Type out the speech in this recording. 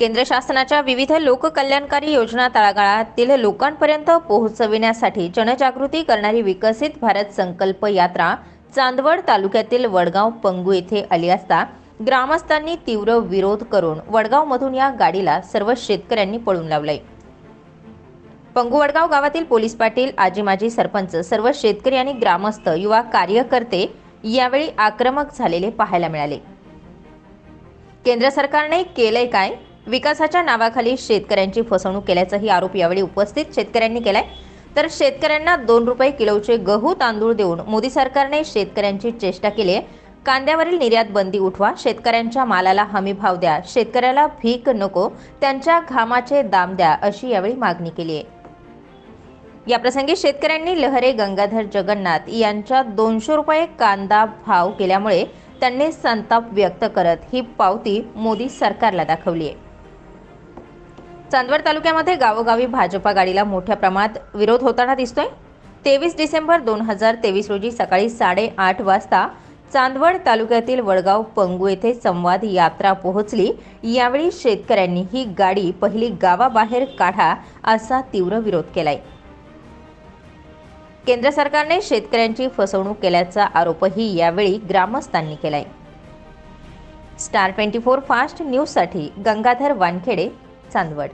केंद्र शासनाच्या विविध लोककल्याणकारी योजना तळागाळातील लोकांपर्यंत पोहोचविण्यासाठी जनजागृती करणारी विकसित भारत संकल्प यात्रा चांदवड तालुक्यातील वडगाव पंगू येथे आली असता ग्रामस्थांनी तीव्र विरोध करून वडगावमधून या गाडीला सर्व शेतकऱ्यांनी पळून लावलंय. पंगू वडगाव गावातील पोलीस पाटील आजी माजी सरपंच सर्व शेतकरी आणि ग्रामस्थ युवा कार्यकर्ते यावेळी आक्रमक झालेले पाहायला मिळाले. केंद्र सरकारने केलंय काय? विकासाच्या नावाखाली शेतकऱ्यांची फसवणूक केल्याचाही आरोप यावेळी उपस्थित शेतकऱ्यांनी केलाय. तर शेतकऱ्यांना दोन रुपये किलोचे गहू तांदूळ देऊन मोदी सरकारने शेतकऱ्यांची चेष्टा केली आहे. कांद्यावरील निर्यात बंदी उठवा शेतकऱ्यांच्या मालाला हमी भाव द्या शेतकऱ्याला भीक नको त्यांच्या घामाचे दाम द्या अशी यावेळी मागणी केली आहे. याप्रसंगी शेतकऱ्यांनी लहरे गंगाधर जगन्नाथ यांच्या दोनशे रुपये कांदा भाव केल्यामुळे त्यांनी संताप व्यक्त करत ही पावती मोदी सरकारला दाखवली आहे. चांदवड तालुक्यामध्ये गावोगावी भाजपा गाडीला मोठ्या प्रमाणात विरोध होताना दिसतोय. तेवीस डिसेंबर दोन हजार तेवीस रोजी सकाळी साडेआठ वाजता चांदवड तालुक्यातील वडगाव पंगू येथे संवाद यात्रा पोहोचली. यावेळी शेतकऱ्यांनी ही गाडी पहिली गावाबाहेर काढा असा तीव्र विरोध केलाय. केंद्र सरकारने शेतकऱ्यांची फसवणूक केल्याचा आरोपही यावेळी ग्रामस्थांनी केलाय. स्टार ट्वेंटी फोर फास्ट न्यूजसाठी गंगाधर वानखेडे चांदवड.